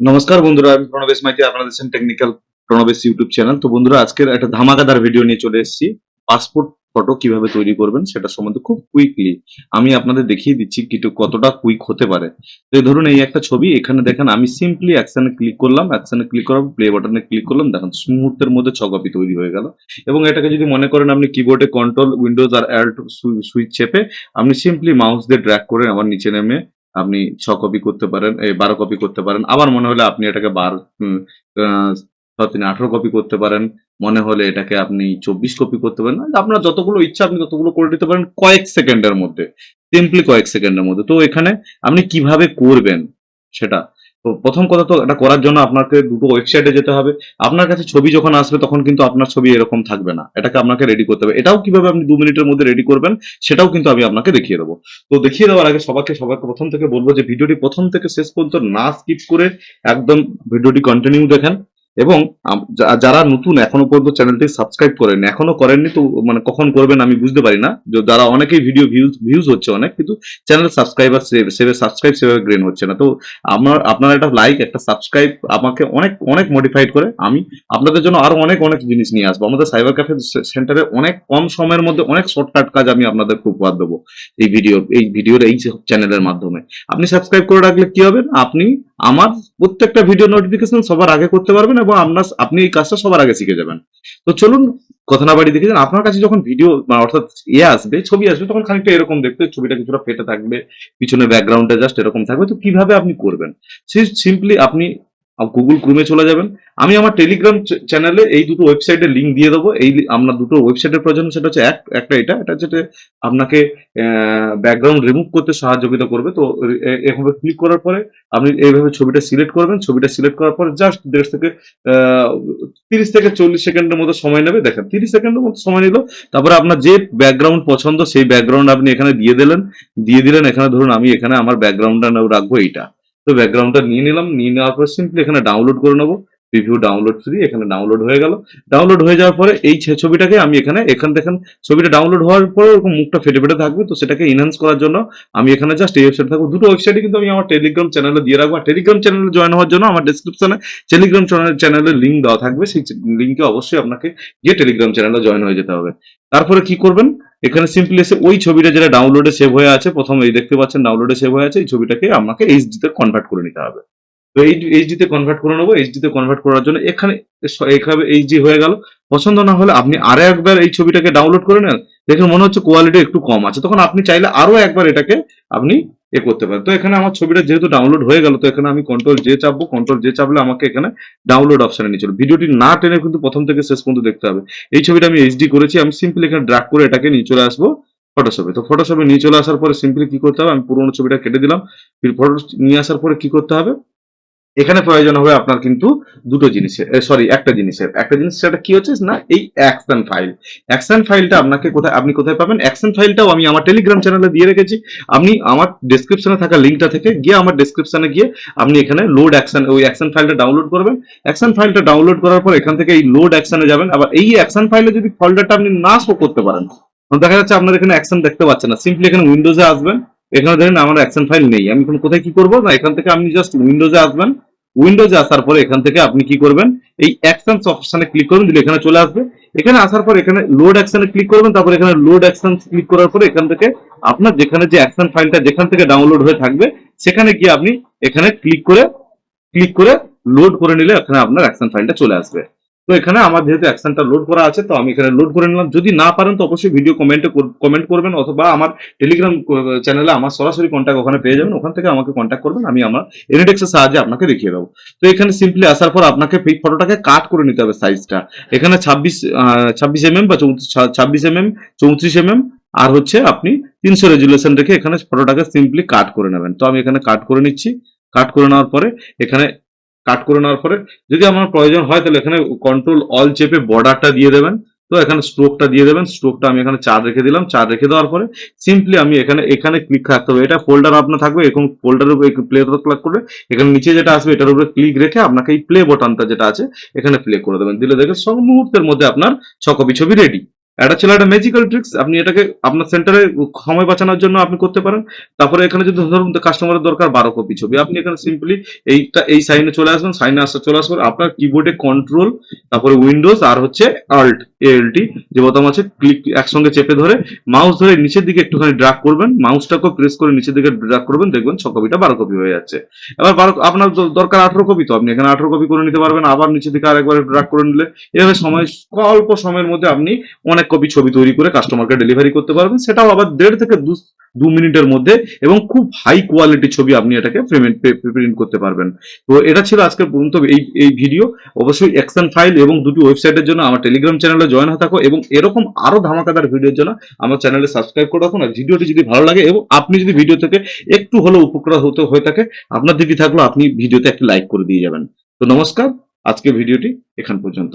নমস্কার বন্ধুরা, আমি প্রণবেশ মাইতি, আপনারা দেখছেন টেকনিক্যাল প্রণবেশ ইউটিউব চ্যানেল। তো বন্ধুরা, আজকের একটা ধামাকাদার ভিডিও নিয়ে চলে এসেছি। পাসপোর্ট ফটো কীভাবে তৈরি করবেন সেটা সম্বন্ধে খুব কুইকলি আমি আপনাদের দেখিয়ে দিচ্ছি কিন্তু কতটা কুইক হতে পারে। তো ধরুন, এই একটা ছবি, এখানে দেখেন, আমি সিম্পলি অ্যাকশনে ক্লিক করলাম অ্যাকশনে ক্লিক করার প্লে বাটনে ক্লিক করলাম, দেখেন মুহূর্তের মধ্যে ছ কপি তৈরি হয়ে গেল। এবং এটাকে যদি মনে করেন, আপনি কিবোর্ডে কন্ট্রোল উইন্ডোজ আর অ্যাল্ট সুইচ চেপে, আপনি সিম্পলি মাউস দিয়ে ড্র্যাগ করে আবার নিচে নেমে আপনি ছ কপি করতে পারেন, এই বারো কপি করতে পারেন। আবার মনে হলে আপনি এটাকে বার তিনি, আঠারো কপি করতে পারেন। মনে হলে এটাকে আপনি চব্বিশ কপি করতে পারেন। আপনার যতগুলো ইচ্ছা, আপনি ততগুলো করে দিতে পারেন কয়েক সেকেন্ডের মধ্যে। সিম্পলি কয়েক সেকেন্ডের মধ্যে। তো এখানে আপনি কীভাবে করবেন সেটা তো প্রথম কথা তো এটা করার জন্য আপনাকে দুটো ওয়েবসাইটে যেতে হবে। আপনার কাছে ছবি যখন আসবে তখন কিন্তু আপনার ছবি এরকম থাকবে না। এটাকে আপনাকে রেডি করতে হবে। এটাও কীভাবে আপনি দু মিনিটের মধ্যে রেডি করবেন, সেটাও কিন্তু আমি আপনাকে দেখিয়ে দেবো। তো দেখিয়ে দেওয়ার আগে সবাইকে সবাইকে প্রথম থেকে বলব যে ভিডিওটি প্রথম থেকে শেষ পর্যন্ত না স্কিপ করে একদম ভিডিওটি কন্টিনিউ দেখেন। এবং যারা নতুন এখনও পর্যন্ত চ্যানেলটি সাবস্ক্রাইব করেন এখনও করেননি তো মানে কখন করবেন আমি বুঝতে পারি না। যে যারা অনেকেই ভিডিও ভিউজ ভিউজ হচ্ছে অনেক, কিন্তু চ্যানেল সাবস্ক্রাইবার সেভাবে সাবস্ক্রাইব সেভাবে গ্রেন হচ্ছে না। তো আমার, আপনার একটা লাইক একটা সাবস্ক্রাইব আমাকে অনেক অনেক মডিফাইড করে আমি আপনাদের জন্য আরও অনেক অনেক জিনিস নিয়ে আসব। আমাদের সাইবার ক্যাফে সেন্টারে অনেক কম সময়ের মধ্যে অনেক শর্টকাট কাজ আমি আপনাদের খুব উপহার দেবো। এই ভিডিও এই ভিডিওর এই চ্যানেলের মাধ্যমে। আপনি সাবস্ক্রাইব করে রাখলে কি হবে? আপনি আমার প্রত্যেকটা ভিডিও নোটিফিকেশন সবার আগে করতে পারবেন এবং আপনার আপনি এই কাজটা সবার আগে শিখে যাবেন। তো চলুন কথা না বাড়ি দেখে যান আপনার কাছে যখন ভিডিও অর্থাৎ ইয়ে আসবে, ছবি আসবে, তখন খানিকটা এরকম দেখতে, ছবিটা কিছুটা ফেটে থাকবে পিছনে ব্যাকগ্রাউন্ডটা জাস্ট এরকম থাকবে। তো কীভাবে আপনি করবেন? সিম্পলি আপনি গুগল ক্রোমে চলে যাবেন। আমি আমার টেলিগ্রাম চ্যানেলে এই দুটো ওয়েবসাইটের লিঙ্ক দিয়ে দেবো। এই আপনার দুটো ওয়েবসাইটের প্রয়োজন, সেটা হচ্ছে এক, একটা এটা এটা যেটা আপনাকে ব্যাকগ্রাউন্ড রিমুভ করতে সহযোগিতা করবে। তো এভাবে ক্লিক করার পরে আপনি এইভাবে ছবিটা সিলেক্ট করবেন। ছবিটা সিলেক্ট করার পরে জাস্ট দেড় থেকে তিরিশ থেকে চল্লিশ সেকেন্ডের মতো সময় নেবে। দেখেন, তিরিশ সেকেন্ডের মতো সময় নিল। তারপরে আপনার যে ব্যাকগ্রাউন্ড পছন্দ, সেই ব্যাকগ্রাউন্ড আপনি এখানে দিয়ে দিলেন। দিয়ে দিলেন, এখানে ধরুন আমি এখানে আমার ব্যাকগ্রাউন্ডটা রাখব এইটা। তো ব্যাকগ্রাউন্ডটা নিয়ে নিলাম, নিয়ে নেওয়ার পর সিম্পলি এখানে ডাউনলোড করে নেব। প্রিভিউ ডাউনলোড ফ্রি এখানে ডাউনলোড হয়ে গেল। ডাউনলোড হয়ে যাওয়ার পরে এই ছবিটাকে আমি এখানে, এখান দেখেন ছবিটা ডাউনলোড হওয়ার পরে ওরকম মুখটা ফেটে ফেটে থাকবে। তো সেটাকে ইনহ্যান্স করার জন্য আমি এখানে জাস্ট এই ওয়েবসাইট থাকব। দুটো ওয়েবসাইটে কিন্তু আমি আমার টেলিগ্রাম চ্যানেলে দিয়ে রাখব। আর টেলিগ্রাম চ্যানেলে জয়েন হওয়ার জন্য আমার ডিসক্রিপশনে টেলিগ্রাম চ্যানেলের লিঙ্ক দেওয়া থাকবে। সেই লিঙ্কে অবশ্যই আপনাকে গিয়ে টেলিগ্রাম চ্যানেলে জয়েন হয়ে যেতে হবে। তারপরে কি করবেন? এখানে সিম্পলি এসে ওই ছবিটা যেটা ডাউনলোডে সেভ হয়ে আছে, প্রথম এই দেখতে পাচ্ছেন ডাউনলোডে সেভ হয়ে আছে, এই ছবিটাকে আমাকে এইচডি তে কনভার্ট করে নিতে হবে। তো এই এইচডি তে কনভার্ট করে নেব এইচডি তে কনভার্ট করার জন্য এখানে এইভাবে এইভাবে এইচডি হয়ে গেল। পছন্দ না হলে আপনি আরও একবার এই ছবিটাকে ডাউনলোড করে নেন দেখুন মনে হচ্ছে কোয়ালিটি একটু কম আছে। তখন আপনি চাইলে আরও একবার এটাকে আপনি এ করতে পারেন তো এখানে আমার ছবিটা যেহেতু ডাউনলোড হয়ে গেল, তো এখানে আমি কন্ট্রোল জে চাপবো কন্ট্রোল জে চাপলে আমাকে এখানে ডাউনলোড অপশানে নিয়ে চলো ভিডিওটি না টেনে কিন্তু প্রথম থেকে শেষ পর্যন্ত দেখতে হবে। এই ছবিটা আমি এইচডি করেছি, আমি সিম্পলি এখানে ড্রাগ করে এটাকে নিয়ে চলে আসব ফটোশপে তো ফটোশপে নিয়ে চলে আসার পরে সিম্পলি কি করতে হবে? আমি পুরোনো ছবিটা কেটে দিলাম। ফটো নিয়ে আসার পরে কি করতে হবে? এখানে প্রয়োজন হবে আপনার কিন্তু দুটো জিনিসের সরি একটা জিনিসের। একটা জিনিস সেটা কি হচ্ছে? না, এই অ্যাকশন ফাইল অ্যাকশন ফাইলটা আপনাকে কোথায়, আপনি কোথায় পাবেন? অ্যাকশন ফাইলটাও আমি আমার টেলিগ্রাম চ্যানেলে দিয়ে রেখেছি। আপনি আমার ডেসক্রিপশনে থাকা লিঙ্কটা থেকে গিয়ে আমার ডেসক্রিপশনে গিয়ে আপনি এখানে লোড অ্যাকশন ওই অ্যাকশন ফাইলটা ডাউনলোড করবেন। অ্যাকশন ফাইলটা ডাউনলোড করার পর এখান থেকে এই লোড অ্যাকশনে যাবেন। আবার এই অ্যাকশন ফাইলে যদি ফোল্ডারটা আপনি না শো করতে পারেন দেখা যাচ্ছে আপনার এখানে অ্যাকশন দেখতে পাচ্ছেন না। সিম্পলি এখানে উইন্ডোজে আসবেন। এখানে ধরেন আমার অ্যাকশন ফাইল নেই। আমি এখন কোথায় কি করব? না, এখান থেকে আপনি জাস্ট উইন্ডোজে আসবেন। উইন্ডোজে আসার পরে এখান থেকে আপনি কি করবেন? এই অ্যাকশনস অপশনে ক্লিক করবেন দিলে এখানে চলে আসবে। এখানে আসার পর এখানে লোড অ্যাকশনে ক্লিক করবেন, তারপর এখানে লোড অ্যাকশন ক্লিক করার পরে এখান থেকে আপনার যেখানে যে অ্যাকশন ফাইলটা যেখান থেকে ডাউনলোড হয়ে থাকবে, সেখানে গিয়ে আপনি এখানে ক্লিক করে ক্লিক করে লোড করে নিলে এখানে আপনার অ্যাকশন ফাইলটা চলে আসবে। তো এখানে আমার যেহেতু অ্যাকশনটা লোড করা আছে, তো আমি এখানে লোড করে নিলাম। যদি না পারেন, তো অবশ্যই ভিডিও কমেন্টে কমেন্ট করবেন, অথবা আমার টেলিগ্রাম চ্যানেলে আমার সরাসরি কন্ট্যাক্ট ওখানে পেয়ে যাবেন। ওখান থেকে আমাকে কন্ট্যাক্ট করবেন, আমি আমার এনিডেক্সের সাহায্যে আপনাকে দেখিয়ে দেবো। তো এখানে সিম্পলি আসার পর আপনাকে এই ফটোটাকে কাট করে নিতে হবে সাইজটা এখানে ছাব্বিশ ছাব্বিশ এম এম বা ছাব্বিশ এম এম চৌত্রিশ এম এম আর হচ্ছে আপনি তিনশো রেজুলেশন রেখে এখানে ফটোটাকে সিম্পলি কাট করে নেবেন। তো আমি এখানে কাট করে নিচ্ছি। কাট করে নেওয়ার পরে এখানে কাট করে নেওয়ার পরে যদি আমার প্রয়োজন হয় তাহলে এখানে কন্ট্রোল অল চেপে বর্ডারটা দিয়ে দেবেন। তো এখানে স্ট্রোকটা দিয়ে দেবেন। স্ট্রোকটা আমি এখানে চার রেখে দিলাম। চার রেখে দেওয়ার পরে সিম্পলি আমি এখানে এখানে ক্লিক রাখতে হবে। এটা ফোল্ডার আপনার থাকবে। এরকম ফোল্ডারের উপরে প্লে ক্লিক করবে। এখানে নিচে যেটা আসবে এটার উপরে ক্লিক রেখে আপনাকে এই প্লে বটনটা যেটা আছে, এখানে প্লে করে দেবেন। দিলে দেখে সব মুহূর্তের মধ্যে আপনার ছ কপি ছবি রেডি এটা ছিল একটা ম্যাজিক্যাল ট্রিক্স আপনি এটাকে আপনার সেন্টারে সময় বাঁচানোর জন্য আপনি করতে পারেন। তারপরে এখানে যদি ধরুন কাস্টমারের দরকার বারো কপি ছবি, আপনি এখানে সিম্পলি এইটা, এই সাইনে চলে আসবেন সাইনে আসতে চলে আসবেন আপনার কিবোর্ডে কন্ট্রোল তারপরে উইন্ডোজ আর হচ্ছে আল্ট এএলটি যে বোতাম আছে ক্লিক একসঙ্গে চেপে ধরে মাউস ধরে নিচের দিকে একটুখানি ড্রাগ করবেন মাউসটাকে প্রেস করে নিচের দিকে ড্রাগ করবেন, দেখবেন ছ কপিটা বারো কপি হয়ে যাচ্ছে। এবার বারো, আপনার দরকার আঠারো কপি তো, আপনি এখানে আঠারো কপি করে নিতে পারবেন, আবার নিচের দিকে আরেকবার ড্রাগ করে নিলে। এভাবে সময়, অল্প সময়ের মধ্যে আপনি অনেক কপি ছবি তৈরি করে কাস্টমারকে ডেলিভারি করতে পারবেন। সেটাও আবার দেড় থেকে দু মিনিটের মধ্যে এবং খুব হাই কোয়ালিটি ছবি আপনি এটাকে পেমেন্ট প্রিন্ট করতে পারবেন। তো এটা ছিল আজকের পর্যন্ত এই এই ভিডিও অবশ্যই অ্যাকশন ফাইল এবং দুটি ওয়েবসাইটের জন্য আমার টেলিগ্রাম চ্যানেলে জয়েন হয়ে থাকো এবং এরকম আরও ধামাকাদার ভিডিওর জন্য আমার চ্যানেলে সাবস্ক্রাইব করে রাখুন। আর ভিডিওটি যদি ভালো লাগে এবং আপনি যদি ভিডিও থেকে একটু হলেও উপকৃত হতে, হয়ে থাকে, আপনার দিদি থাকল আপনি ভিডিওতে একটি লাইক করে দিয়ে যাবেন। তো নমস্কার আজকে ভিডিওটি এখান পর্যন্ত।